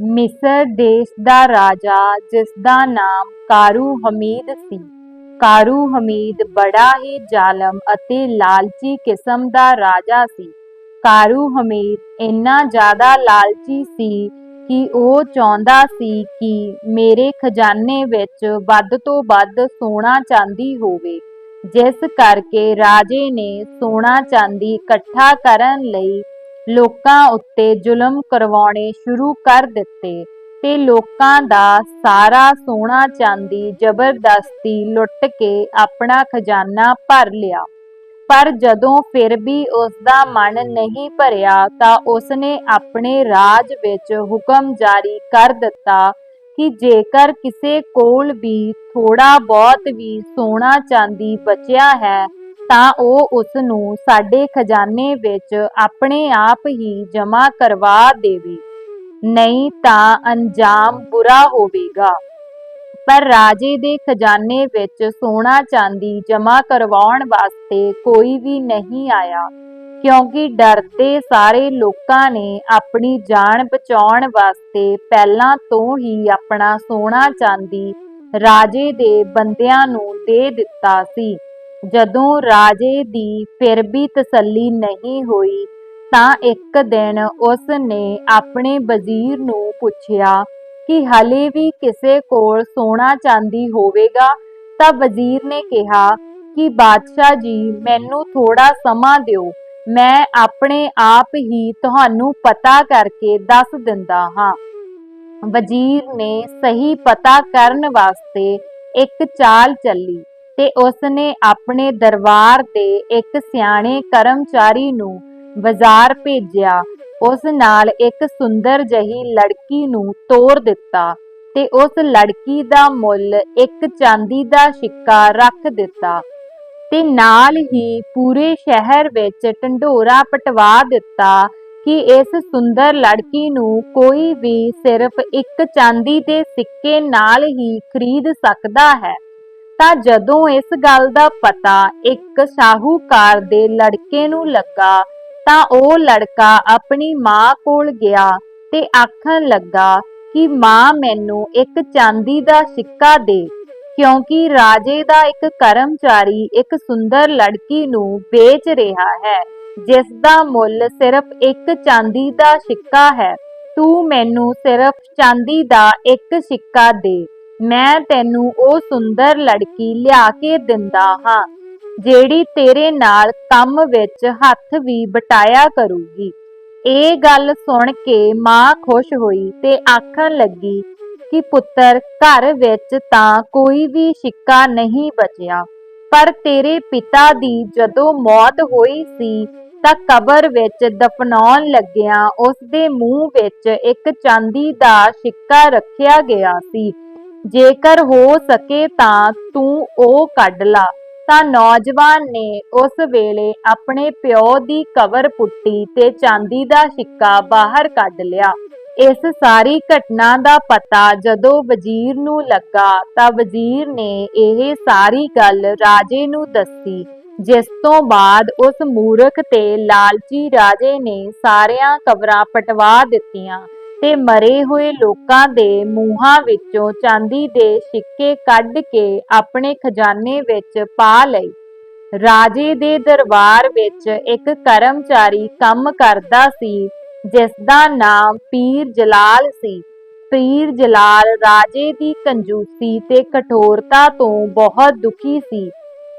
ਮਿਸਰ ਦੇਸ਼ ਦਾ ਰਾਜਾ ਜਿਸ ਦਾ ਨਾਮ ਕਾਰੂ ਹਮੀਦ ਸੀ। ਕਾਰੂ ਹਮੀਦ ਬੜਾ ਹੀ ਜ਼ਾਲਮ ਅਤੇ ਲਾਲਚੀ ਕਿਸਮ ਦਾ ਰਾਜਾ ਸੀ। ਕਾਰੂ ਹਮੀਦ ਇੰਨਾ ਜ਼ਿਆਦਾ ਲਾਲਚੀ ਸੀ ਕਿ ਉਹ ਚਾਹੁੰਦਾ ਸੀ ਕਿ ਮੇਰੇ ਖਜ਼ਾਨੇ ਵਿੱਚ ਵੱਧ ਤੋਂ ਵੱਧ ਸੋਨਾ ਚਾਂਦੀ ਹੋਵੇ। ਜਿਸ ਕਰਕੇ ਰਾਜੇ ਨੇ ਸੋਨਾ ਚਾਂਦੀ ਇਕੱਠਾ ਕਰਨ ਲਈ ਲੋਕਾਂ ਉੱਤੇ ਜ਼ੁਲਮ ਕਰਵਾਉਣੇ ਸ਼ੁਰੂ ਕਰ ਦਿੱਤੇ ਤੇ ਲੋਕਾਂ ਦਾ ਸਾਰਾ ਸੋਨਾ ਚਾਂਦੀ ਜ਼ਬਰਦਸਤੀ ਲੁੱਟ ਕੇ ਆਪਣਾ ਖਜ਼ਾਨਾ ਭਰ ਲਿਆ। ਪਰ ਜਦੋਂ ਫਿਰ ਵੀ ਉਸ ਦਾ ਮਨ ਨਹੀਂ ਭਰਿਆ ਤਾਂ ਉਸਨੇ ਆਪਣੇ ਰਾਜ ਵਿੱਚ ਹੁਕਮ ਜਾਰੀ ਕਰ ਦਿੱਤਾ ਕਿ ਜੇਕਰ ਕਿਸੇ ਕੋਲ ਵੀ ਥੋੜਾ ਬਹੁਤ ਵੀ ਸੋਨਾ ਚਾਂਦੀ ਬਚਿਆ ਹੈ ਤਾਂ ਉਹ ਉਸ ਨੂੰ ਸਾਡੇ ਖਜ਼ਾਨੇ ਵਿੱਚ ਆਪਣੇ ਆਪ ਹੀ ਜਮ੍ਹਾਂ ਕਰਵਾ ਦੇਵੇ, ਨਹੀਂ ਤਾਂ ਅੰਜਾਮ ਬੁਰਾ ਹੋਵੇਗਾ। ਪਰ ਰਾਜੇ ਦੇ ਖਜ਼ਾਨੇ ਵਿੱਚ ਸੋਨਾ ਚਾਂਦੀ ਜਮ੍ਹਾਂ ਕਰਵਾਉਣ ਵਾਸਤੇ ਕੋਈ ਵੀ ਨਹੀਂ ਆਇਆ, ਕਿਉਂਕਿ ਡਰਦੇ ਸਾਰੇ ਲੋਕਾਂ ਨੇ ਆਪਣੀ ਜਾਨ ਬਚਾਉਣ ਵਾਸਤੇ ਪਹਿਲਾਂ ਤੋਂ ਹੀ ਆਪਣਾ ਸੋਨਾ ਚਾਂਦੀ ਰਾਜੇ ਦੇ ਬੰਦਿਆਂ ਨੂੰ ਦੇ ਦਿੱਤਾ ਸੀ। ਜਦੋਂ ਰਾਜੇ ਦੀ ਫਿਰ ਵੀ ਤਸੱਲੀ ਨਹੀਂ ਹੋਈ, ਤਾਂ ਇੱਕ ਦਿਨ ਉਸ ਨੇ ਆਪਣੇ ਵਜ਼ੀਰ ਨੂੰ ਪੁੱਛਿਆ ਕਿ ਹਲੇ ਵੀ ਕਿਸੇ ਕੋਲ ਸੋਨਾ ਚਾਂਦੀ ਹੋਵੇਗਾ? ਤਾਂ ਵਜ਼ੀਰ ਨੇ ਕਿਹਾ ਕਿ, ਬਾਦਸ਼ਾਹ ਜੀ, ਮੈਨੂੰ ਥੋੜਾ ਸਮਾਂ ਦਿਓ। ਮੈਂ ਆਪਣੇ ਆਪ ਹੀ ਤੁਹਾਨੂੰ ਪਤਾ ਕਰਕੇ ਦੱਸ ਦਿੰਦਾ ਹਾਂ। ਵਜ਼ੀਰ ਨੇ ਸਹੀ ਪਤਾ ਕਰਨ ਵਾਸਤੇ ਇੱਕ ਚਾਲ ਚੱਲੀ। ਤੇ ਉਸਨੇ ਆਪਣੇ ਦਰਬਾਰ ਤੇ ਇੱਕ ਸਿਆਣੇ ਕਰਮਚਾਰੀ ਨੂੰ ਬਾਜ਼ਾਰ ਭੇਜਿਆ। ਉਸ ਨਾਲ ਇੱਕ ਸੁੰਦਰ ਜਹੀ ਲੜਕੀ ਨੂੰ ਤੋਰ ਦਿੱਤਾ ਤੇ ਉਸ ਲੜਕੀ ਦਾ ਮੁੱਲ ਇੱਕ ਚਾਂਦੀ ਦਾ ਸਿੱਕਾ ਰੱਖ ਦਿੱਤਾ ਤੇ ਨਾਲ ਹੀ ਪੂਰੇ ਸ਼ਹਿਰ ਵਿੱਚ ਢੰਡੋਰਾ ਪਟਵਾ ਦਿੱਤਾ ਕਿ ਇਸ ਸੁੰਦਰ ਲੜਕੀ ਨੂੰ ਕੋਈ ਵੀ ਸਿਰਫ ਇੱਕ ਚਾਂਦੀ ਦੇ ਸਿੱਕੇ ਨਾਲ ਹੀ ਖਰੀਦ ਸਕਦਾ ਹੈ। ਤਾਂ ਜਦੋਂ ਇਸ ਗੱਲ ਦਾ ਪਤਾ ਇੱਕ ਸ਼ਾਹੂਕਾਰ ਦੇ ਲੜਕੇ ਨੂੰ ਲੱਗਾ, ਤਾਂ ਉਹ ਲੜਕਾ ਆਪਣੀ ਮਾਂ ਕੋਲ ਗਿਆ ਤੇ ਆਖਣ ਲੱਗਾ ਕਿ ਮਾਂ ਮੈਨੂੰ ਇੱਕ ਚਾਂਦੀ ਦਾ ਸਿੱਕਾ ਦੇ, ਕਿਉਂਕਿ ਰਾਜੇ ਦਾ ਇੱਕ ਕਰਮਚਾਰੀ ਇੱਕ ਸੁੰਦਰ ਲੜਕੀ ਨੂੰ ਵੇਚ ਰਿਹਾ ਹੈ, ਜਿਸ ਦਾ ਮੁੱਲ ਸਿਰਫ ਇੱਕ ਚਾਂਦੀ ਦਾ ਸਿੱਕਾ ਹੈ। ਤੂੰ ਮੈਨੂੰ ਸਿਰਫ ਚਾਂਦੀ ਦਾ ਇੱਕ ਸਿੱਕਾ ਦੇ। ਮੈਂ ਤੈਨੂੰ ਉਹ ਸੁੰਦਰ ਲੜਕੀ ਲਿਆ ਕੇ ਦਿੰਦਾ ਹਾਂ, ਜਿਹੜੀ ਤੇਰੇ ਨਾਲ ਕੰਮ ਵਿੱਚ ਹੱਥ ਵੀ ਬਟਾਇਆ ਕਰੂਗੀ। ਇਹ ਗੱਲ ਸੁਣ ਕੇ ਮਾਂ ਖੁਸ਼ ਹੋਈ ਤੇ ਆਖਣ ਲੱਗੀ ਕਿ ਪੁੱਤਰ, ਘਰ ਵਿੱਚ ਤਾਂ ਕੋਈ ਵੀ ਸਿੱਕਾ ਨਹੀਂ ਬਚਿਆ, ਪਰ ਤੇਰੇ ਪਿਤਾ ਦੀ ਜਦੋਂ ਮੌਤ ਹੋਈ ਸੀ ਤਾਂ ਕਬਰ ਵਿੱਚ ਦਫਨਾਉਣ ਲੱਗਿਆਂ ਉਸ ਦੇ ਮੂੰਹ ਵਿੱਚ ਇੱਕ ਚਾਂਦੀ ਦਾ ਸਿੱਕਾ ਰੱਖਿਆ ਗਿਆ ਸੀ। ਜੇਕਰ ਹੋ ਸਕੇ ਤਾਂ ਤੂੰ ਉਹ ਕੱਢ ਲਾ। ਤਾਂ ਨੌਜਵਾਨ ਨੇ ਉਸ ਵੇਲੇ ਆਪਣੇ ਪਿਓ ਦੀ ਕਬਰ ਪੁੱਟੀ ਤੇ ਚਾਂਦੀ ਦਾ ਸਿੱਕਾ ਬਾਹਰ ਕੱਢ ਲਿਆ। ਇਸ ਸਾਰੀ ਘਟਨਾ ਦਾ ਪਤਾ ਜਦੋਂ ਵਜ਼ੀਰ ਨੂੰ ਲੱਗਾ ਤਾਂ ਵਜ਼ੀਰ ਨੇ ਇਹ ਸਾਰੀ ਗੱਲ ਰਾਜੇ ਨੂੰ ਦੱਸੀ, ਜਿਸ ਤੋਂ ਬਾਅਦ ਉਸ ਮੂਰਖ ਤੇ ਲਾਲਚੀ ਰਾਜੇ ਨੇ ਸਾਰੀਆਂ ਕਬਰਾਂ ਪਟਵਾ ਦਿੱਤੀਆਂ। ਤੇ ਮਰੇ ਹੋਏ ਲੋਕਾਂ ਦੇ ਮੂੰਹਾਂ ਵਿੱਚੋਂ ਚਾਂਦੀ ਦੇ ਸਿੱਕੇ ਕੱਢ ਕੇ ਆਪਣੇ ਖਜ਼ਾਨੇ ਵਿੱਚ ਪਾ ਲਈ ਰਾਜੇ ਦੇ ਦਰਬਾਰ ਵਿੱਚ ਇੱਕ ਕਰਮਚਾਰੀ ਕੰਮ ਕਰਦਾ ਸੀ ਜਿਸ ਦਾ ਨਾਮ ਪੀਰ ਜਲਾਲ ਸੀ। ਪੀਰ ਜਲਾਲ ਰਾਜੇ ਦੀ ਕੰਜੂਸੀ ਤੇ ਕਠੋਰਤਾ ਤੋਂ ਬਹੁਤ ਦੁਖੀ ਸੀ,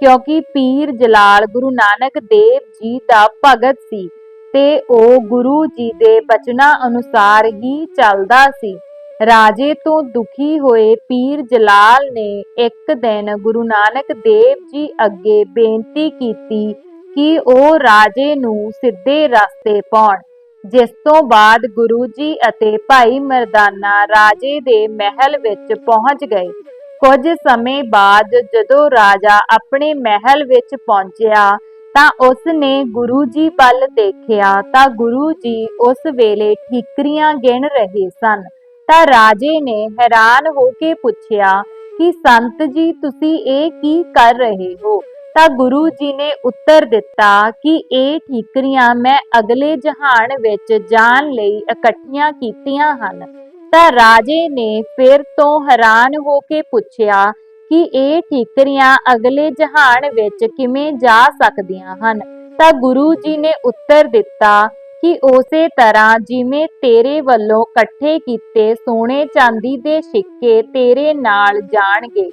ਕਿਉਂਕਿ ਪੀਰ ਜਲਾਲ ਗੁਰੂ ਨਾਨਕ ਦੇਵ ਜੀ ਦਾ ਭਗਤ ਸੀ। ਤੇ ਉਹ ਗੁਰੂ ਜੀ ਦੇ ਬਚਨਾਂ ਅਨੁਸਾਰ ਹੀ ਚੱਲਦਾ ਸੀ। ਰਾਜੇ ਤੋਂ ਦੁਖੀ ਹੋਏ ਪੀਰ ਜਲਾਲ ਨੇ ਇੱਕ ਦਿਨ ਗੁਰੂ ਨਾਨਕ ਦੇਵ ਜੀ ਅੱਗੇ ਬੇਨਤੀ ਕੀਤੀ ਕਿ ਉਹ ਰਾਜੇ ਨੂੰ ਸਿੱਧੇ ਰਸਤੇ ਪਾਉਣ। ਜਿਸ ਤੋਂ ਬਾਅਦ ਗੁਰੂ ਜੀ ਅਤੇ ਭਾਈ ਮਰਦਾਨਾ ਰਾਜੇ ਦੇ ਮਹਿਲ ਵਿੱਚ ਪਹੁੰਚ ਗਏ। ਕੁਝ ਸਮੇਂ ਬਾਅਦ ਜਦੋਂ ਰਾਜਾ ਆਪਣੇ ਮਹਿਲ ਵਿੱਚ ਪਹੁੰਚਿਆ ਤਾਂ ਉਸ ਨੇ ਗੁਰੂ ਜੀ ਵੱਲ ਦੇਖਿਆ ਤਾਂ ਗੁਰੂ ਜੀ ਉਸ ਵੇਲੇ ਠੀਕਰੀਆਂ ਗਿਣ ਰਹੇ ਸਨ। ਤਾਂ ਰਾਜੇ ਨੇ ਹੈਰਾਨ ਹੋ ਕੇ ਪੁੱਛਿਆ ਕਿ, ਸੰਤ ਜੀ, ਤੁਸੀਂ ਇਹ ਕੀ ਕਰ ਰਹੇ ਹੋ? ਤਾਂ ਗੁਰੂ ਜੀ ਨੇ ਉੱਤਰ ਦਿੱਤਾ ਕਿ, ਇਹ ਠੀਕਰੀਆਂ ਮੈਂ ਅਗਲੇ ਜਹਾਨ ਵਿੱਚ ਜਾਣ ਲਈ ਇਕੱਠੀਆਂ ਕੀਤੀਆਂ ਹਨ। ਤਾਂ ਰਾਜੇ ਨੇ ਫਿਰ ਤੋਂ ਹੈਰਾਨ ਹੋ ਕੇ ਪੁੱਛਿਆ ਕਿ ਇਹ ਠੀਕਰੀਆਂ ਅਗਲੇ ਜਹਾਨ ਵਿੱਚ ਕਿਵੇਂ ਜਾ ਸਕਦੀਆਂ ਹਨ। ਤਾਂ ਗੁਰੂ ਜੀ ਨੇ ਉੱਤਰ ਦਿੱਤਾ ਕਿ ਉਸੇ ਤਰ੍ਹਾਂ ਜਿਵੇਂ ਤੇਰੇ ਵੱਲੋਂ ਇਕੱਠੇ ਕੀਤੇ ਸੋਨੇ ਚਾਂਦੀ ਦੇ ਸਿੱਕੇ ਤੇਰੇ ਨਾਲ ਜਾਣਗੇ,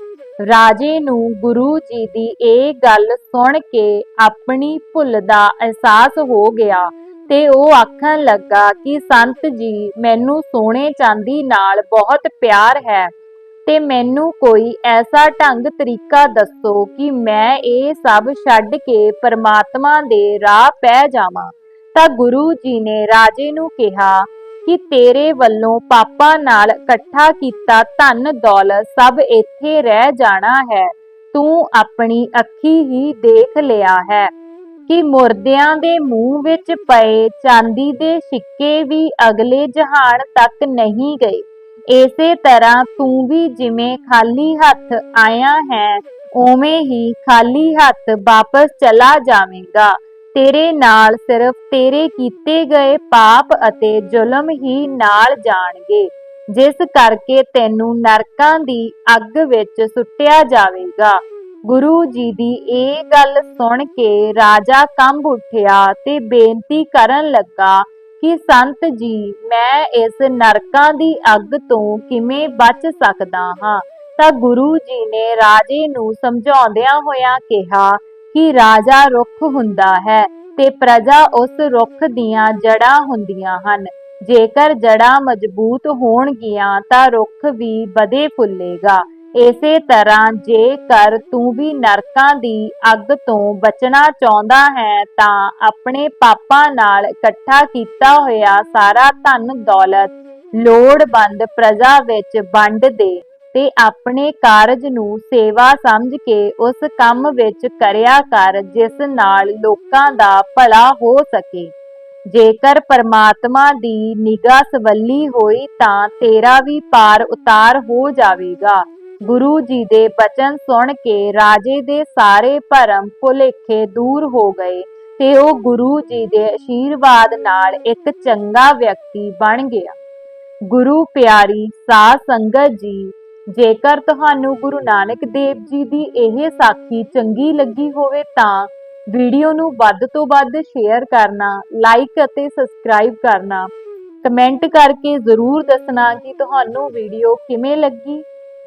ਰਾਜੇ ਨੂੰ ਗੁਰੂ ਜੀ ਦੀ ਇਹ ਗੱਲ ਸੁਣ ਕੇ ਆਪਣੀ ਭੁੱਲ ਦਾ ਅਹਿਸਾਸ ਹੋ ਗਿਆ ਤੇ ਉਹ ਆਖਣ ਲੱਗਾ ਕਿ ਸੰਤ ਜੀ, ਮੈਨੂੰ ਸੋਨੇ ਚਾਂਦੀ ਨਾਲ ਬਹੁਤ ਪਿਆਰ ਹੈ। ਤੇ ਮੈਨੂੰ ਕੋਈ ਐਸਾ ਢੰਗ ਤਰੀਕਾ ਦੱਸੋ ਕਿ ਮੈਂ ਇਹ ਸਭ ਛੱਡ ਕੇ ਪਰਮਾਤਮਾ ਦੇ ਰਾਹ ਪੈ ਜਾਵਾਂ। ਤਾਂ ਗੁਰੂ ਜੀ ਨੇ ਰਾਜੇ ਨੂੰ ਕਿਹਾ ਕਿ ਤੇਰੇ ਵੱਲੋਂ ਪਾਪਾਂ ਨਾਲ ਇਕੱਠਾ ਕੀਤਾ ਧਨ ਦੌਲਤ ਸਭ ਇੱਥੇ ਰਹਿ ਜਾਣਾ ਹੈ। ਤੂੰ ਆਪਣੀ ਅੱਖੀ ਹੀ ਦੇਖ ਲਿਆ ਹੈ ਕਿ ਮੁਰਦਿਆਂ ਦੇ ਮੂੰਹ ਵਿੱਚ ਪਏ ਚਾਂਦੀ ਦੇ ਸਿੱਕੇ ਵੀ ਅਗਲੇ ਜਹਾਨ ਤੱਕ ਨਹੀਂ ਗਏ। ਇਸੇ ਤਰ੍ਹਾਂ ਤੂੰ ਵੀ ਜਿਵੇਂ ਖਾਲੀ ਹੱਥ ਆਇਆ ਹੈ, ਉਵੇਂ ਹੀ ਖਾਲੀ ਹੱਥ ਵਾਪਸ ਚਲਾ ਜਾਵੇਂਗਾ। ਤੇਰੇ ਨਾਲ ਸਿਰਫ ਤੇਰੇ ਕੀਤੇ ਗਏ ਪਾਪ ਅਤੇ ਜ਼ੁਲਮ ਹੀ ਨਾਲ ਜਾਣਗੇ, ਜਿਸ ਕਰਕੇ ਤੈਨੂੰ ਨਰਕਾਂ ਦੀ ਅੱਗ ਵਿੱਚ ਸੁੱਟਿਆ ਜਾਵੇਗਾ। ਗੁਰੂ ਜੀ ਦੀ ਇਹ ਗੱਲ ਸੁਣ ਕੇ ਰਾਜਾ ਕੰਬ ਉੱਠਿਆ ਤੇ ਬੇਨਤੀ ਕਰਨ ਲੱਗਾ ਕਿ ਸੰਤ ਜੀ, ਮੈਂ ਇਸ ਨਰਕਾਂ ਦੀ ਅੱਗ ਤੋਂ ਕਿਵੇਂ ਬਚ ਸਕਦਾ ਹਾਂ? ਤਾਂ ਗੁਰੂ ਜੀ ਨੇ ਰਾਜੇ ਨੂੰ ਸਮਝਾਉਂਦਿਆਂ ਹੋਇਆਂ ਕਿਹਾ ਕਿ ਰਾਜਾ ਰੁੱਖ ਹੁੰਦਾ ਹੈ ਤੇ ਪ੍ਰਜਾ ਉਸ ਰੁੱਖ ਦੀਆਂ ਜੜ੍ਹਾਂ ਹੁੰਦੀਆਂ ਹਨ। ਜੇਕਰ ਜੜ੍ਹਾਂ ਮਜ਼ਬੂਤ ਹੋਣਗੀਆਂ ਤਾਂ ਰੁੱਖ ਵੀ ਵਧੇ ਫੁੱਲੇਗਾ। ਇਸੇ ਤਰ੍ਹਾਂ ਜੇਕਰ ਤੂੰ ਵੀ ਨਰਕਾਂ ਦੀ ਅੱਗ ਤੋਂ ਬਚਣਾ ਚਾਹੁੰਦਾ ਹੈ, ਤਾਂ ਆਪਣੇ ਪਾਪਾਂ ਨਾਲ ਇਕੱਠਾ ਕੀਤਾ ਹੋਇਆ ਸਾਰਾ ਧਨ ਦੌਲਤ ਲੋੜਵੰਦ ਪ੍ਰਜਾ ਵਿੱਚ ਵੰਡ ਦੇ ਤੇ ਆਪਣੇ ਕਾਰਜ ਨੂੰ ਸੇਵਾ ਸਮਝ ਕੇ ਉਸ ਕੰਮ ਵਿੱਚ ਕਰਿਆ ਕਰ, ਜਿਸ ਨਾਲ ਲੋਕਾਂ ਦਾ ਭਲਾ ਹੋ ਸਕੇ। ਜੇਕਰ ਪਰਮਾਤਮਾ ਦੀ ਨਿਗਾਹ ਸਵੱਲੀ ਹੋਈ, ਤਾਂ ਤੇਰਾ ਵੀ ਪਾਰ ਉਤਾਰ ਹੋ ਜਾਵੇਗਾ। ਗੁਰੂ ਜੀ ਦੇ ਬਚਨ ਸੁਣ ਕੇ ਰਾਜੇ ਦੇ ਸਾਰੇ ਭਰਮ ਭੁਲੇਖੇ ਦੂਰ ਹੋ ਗਏ ਤੇ ਉਹ ਗੁਰੂ ਜੀ ਦੇ ਅਸ਼ੀਰਵਾਦ ਨਾਲ ਇੱਕ ਚੰਗਾ ਵਿਅਕਤੀ ਬਣ ਗਿਆ। ਗੁਰੂ ਪਿਆਰੀ ਸਾਧ ਸੰਗਤ ਜੀ, ਜੇਕਰ ਤੁਹਾਨੂੰ ਗੁਰੂ ਨਾਨਕ ਦੇਵ ਜੀ ਦੀ ਇਹ ਸਾਖੀ ਚੰਗੀ ਲੱਗੀ ਹੋਵੇ ਤਾਂ ਵੀਡੀਓ ਨੂੰ ਵੱਧ ਤੋਂ ਵੱਧ ਸ਼ੇਅਰ ਕਰਨਾ, ਲਾਈਕ ਅਤੇ ਸਬਸਕ੍ਰਾਈਬ ਕਰਨਾ। ਕਮੈਂਟ ਕਰਕੇ ਜ਼ਰੂਰ ਦੱਸਣਾ ਕਿ ਤੁਹਾਨੂੰ ਵੀਡੀਓ ਕਿਵੇਂ ਲੱਗੀ।